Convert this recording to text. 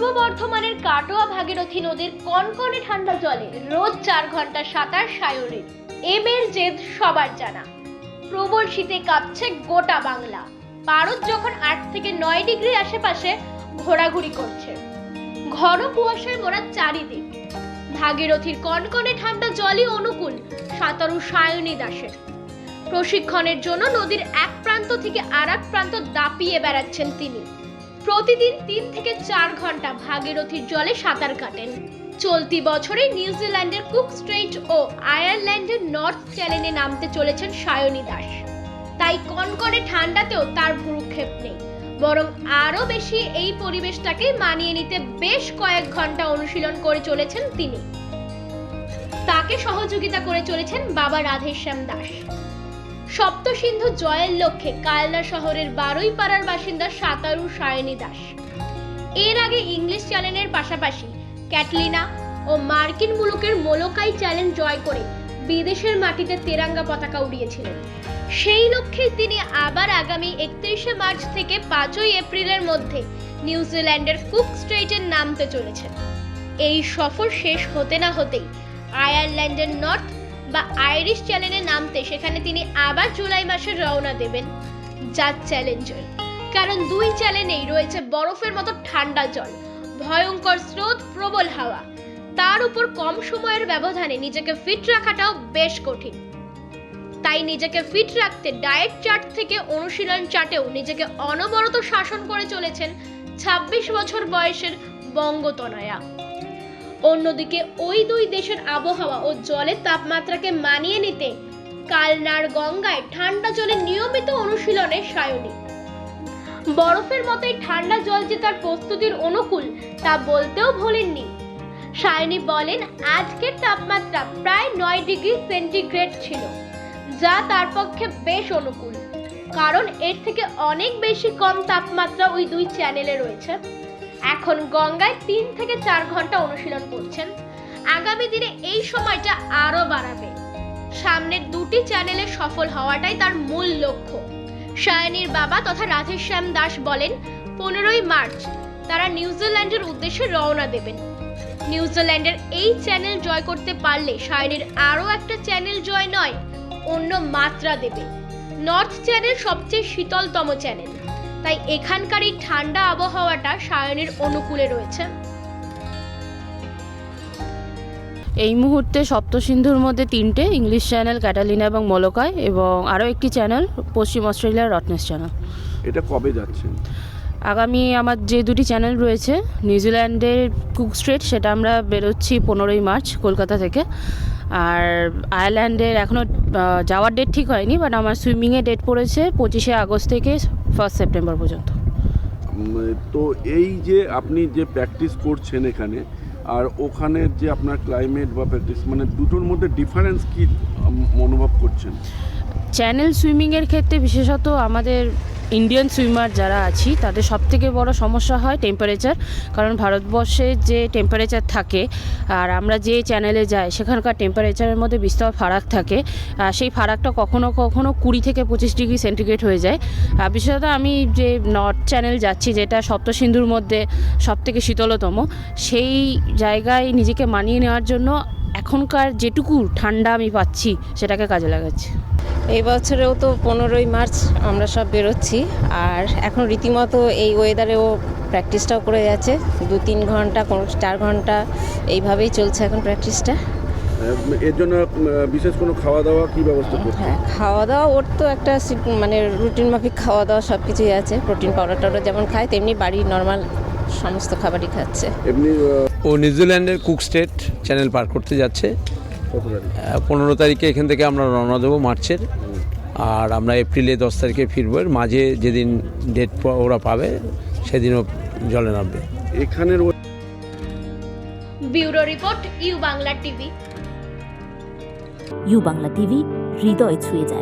বর্ধমানের কাটোয়া ভাগীরথী নদীর কনকনে ঠান্ডা জলে রোজ চার ঘণ্টা সাঁতার সায়রের এমের জেদ সবার জানা। প্রবল শীতে কাঁপছে গোটা বাংলা। পারদ যখন আট থেকে নয় ডিগ্রি আশেপাশে ঘোরাঘুরি করছে। ঘন কুয়াশায় মোড়া চারিদিক। ভাগীরথীর কনকনে ঠান্ডা জলই অনুকূল সাঁতারু সায়নী দাসের। প্রশিক্ষণের জন্য নদীর এক প্রান্ত থেকে আর প্রান্ত দাপিয়ে বেড়াচ্ছেন তিনি। প্রতিদিন তিন থেকে চার ঘণ্টা ভাগীরথীর জলে সাঁতার কাটেন। চলতি বছরে নিউজিল্যান্ডের কুক স্ট্রেইট ও আয়ারল্যান্ডের নর্থ চ্যানেলে নামতে চলেছেন সায়নী দাস। তাই কনকনে ঠান্ডাতেও তার ভুরুক্ষেপ নেই। বরং আরও বেশি এই পরিবেশটাকে মানিয়ে নিতে বেশ কয়েক ঘণ্টা অনুশীলন করে চলেছেন তিনি। তাকে সহযোগিতা করে চলেছেন বাবা রাধেশ্যাম দাস। সপ্তসিন্ধু জয়ের লক্ষ্যে কালনা শহরের বারোই পাড়ার বাসিন্দা সাঁতারু সায়নী দাস। এর আগে ইংলিশ চ্যানেলের পাশাপাশি ক্যাটলিনা ও মার্কিন মুলুকের মোলোকাই চ্যালেঞ্জ জয় করে বিদেশের মাটিতে তেরাঙ্গা পতাকা উড়িয়েছিলেন। সেই লক্ষ্যে তিনি আবার আগামী একত্রিশে মার্চ থেকে পাঁচই এপ্রিলের মধ্যে নিউজিল্যান্ডের কুক স্ট্রেইটে নামতে চলেছেন। এই সফর শেষ হতে না হতেই আয়ারল্যান্ডের নর্থ বা আইরিশ চ্যানেলে নামতে সেখানে তিনি আবার জুলাই মাসে রওনা দেবেন। জাত চ্যালেঞ্জার কারণ দুই চ্যানেলেই রয়েছে বরফের মতো ঠান্ডা জল, ভয়ঙ্কর স্রোত, প্রবল হাওয়া। তার উপর কম সময়ের ব্যবধানে নিজেকে ফিট রাখাটাও বেশ কঠিন। তাই নিজেকে ফিট রাখতে ডায়েট চার্ট থেকে অনুশীলন চার্টেও নিজেকে অনবরত শাসন করে চলেছেন ২৬ বছর বয়সের বঙ্গতনয়া। অন্যদিকে ওই দুই দেশের আবহাওয়া ও জলের তাপমাত্রাকে মানিয়ে নিতে কালনার গঙ্গায় ঠান্ডা জলে নিয়মিত অনুশীলনে সায়নী। বরফের মতোই ঠান্ডা জল যে তার প্রস্তুতির অনুকূল তা বলতেও ভোলেননি। সায়নী বলেন, আজকের তাপমাত্রা প্রায় নয় ডিগ্রি সেন্টিগ্রেড ছিল, যা তার পক্ষে বেশ অনুকূল। কারণ এর থেকে অনেক বেশি কম তাপমাত্রা ওই দুই চ্যানেলে রয়েছে। এখন গঙ্গায় তিন থেকে চার ঘণ্টা অনুশীলন করছেন। আগামী দিনে এই সময়টা আরও বাড়াবে। সামনের দুটি চ্যানেলে সফল হওয়াটাই তার মূল লক্ষ্য। সায়নীর বাবা তথা রাধেশ্যাম দাস বলেন, পনেরোই মার্চ তারা নিউজিল্যান্ডের উদ্দেশ্যে রওনা দেবেন। নিউজিল্যান্ডের এই চ্যানেল জয় করতে পারলে সায়নীর আরও একটা চ্যানেল জয় নয়, অন্য মাত্রা দেবে। নর্থ চ্যানেল সবচেয়ে শীতলতম চ্যানেল। তাই এখানকার এই ঠান্ডা আবহাওয়াটা সায়নের অনুকূলে রয়েছে। এই মুহূর্তে সপ্তসিন্ধুর মধ্যে তিনটে ইংলিশ চ্যানেল ক্যাটালিনা এবং মলকায় এবং আরও একটি চ্যানেল পশ্চিম অস্ট্রেলিয়ার রত্নেস চ্যানেল। এটা কবে যাচ্ছেন আগামী আমার যে দুটি চ্যানেল রয়েছে নিউজিল্যান্ডের কুক স্ট্রেট সেটা আমরা বেরোচ্ছি পনেরোই মার্চ কলকাতা থেকে। আর আয়ারল্যান্ডের এখনও যাওয়ার ডেট ঠিক হয়নি বাট আমার সুইমিংয়ের ডেট পড়েছে পঁচিশে আগস্ট থেকে ফার্স্ট সেপ্টেম্বর পর্যন্ত। তো এই যে আপনি যে প্র্যাকটিস করছেন এখানে আর ওখানের যে আপনার ক্লাইমেট বা প্র্যাকটিস মানে দুটোর মধ্যে ডিফারেন্স কি অনুভব করছেন? চ্যানেল সুইমিংয়ের ক্ষেত্রে বিশেষত আমাদের ইন্ডিয়ান সুইমার যারা আছি, তাদের সব থেকে বড় সমস্যা হয় টেম্পারেচার কারণ ভারতবর্ষে যে টেম্পারেচার থাকে, আর আমরা যে চ্যানেলে যাই, সেখানকার টেম্পারেচারের মধ্যে বিস্তর ফারাক থাকে, আর সেই ফারাকটা কখনো কখনো কুড়ি থেকে পঁচিশ ডিগ্রি সেন্টিগ্রেড হয়ে যায়। আর বিশেষত আমি যে নর্থ চ্যানেল যাচ্ছি, যেটা সপ্তসিন্ধুর মধ্যে সব থেকে শীতলতম, সেই জায়গায় নিজেকে মানিয়ে নেওয়ার জন্য এখনকার যেটুকু ঠান্ডা আমি পাচ্ছি, সেটাকে কাজে লাগাচ্ছি। এই বছরেও তো পনেরোই মার্চ আমরা সব বেরোচ্ছি। আর এখন রীতিমতো এই ওয়েদারেও প্র্যাকটিসটাও করে যাচ্ছে। দু তিন ঘণ্টা কোনো চার ঘণ্টা এইভাবেই চলছে এখন প্র্যাকটিসটা এর জন্য বিশেষ কোনো খাওয়া দাওয়া কি ব্যবস্থা হ্যাঁ খাওয়া দাওয়া ওর তো একটা মানে রুটিন মাফিক খাওয়া দাওয়া সব কিছুই আছে। প্রোটিন পাউডার টাউডার যেমন খায় তেমনি বাড়ির নর্মাল সমস্ত খাবারই খাচ্ছে। এমনি ও নিউজিল্যান্ডের কুক স্টেট চ্যানেল পার করতে যাচ্ছে। পনেরো তারিখে এখান থেকে আমরা রওনা দেবো মার্চের। আর আমরা এপ্রিলে দশ তারিখে ফিরবো। এর মাঝে যেদিন ডেট ওরা পাবে সেদিনও জলে নামবে। এখানের bureau report U Bangla TV. U Bangla TV হৃদয় ছুঁয়ে যায়।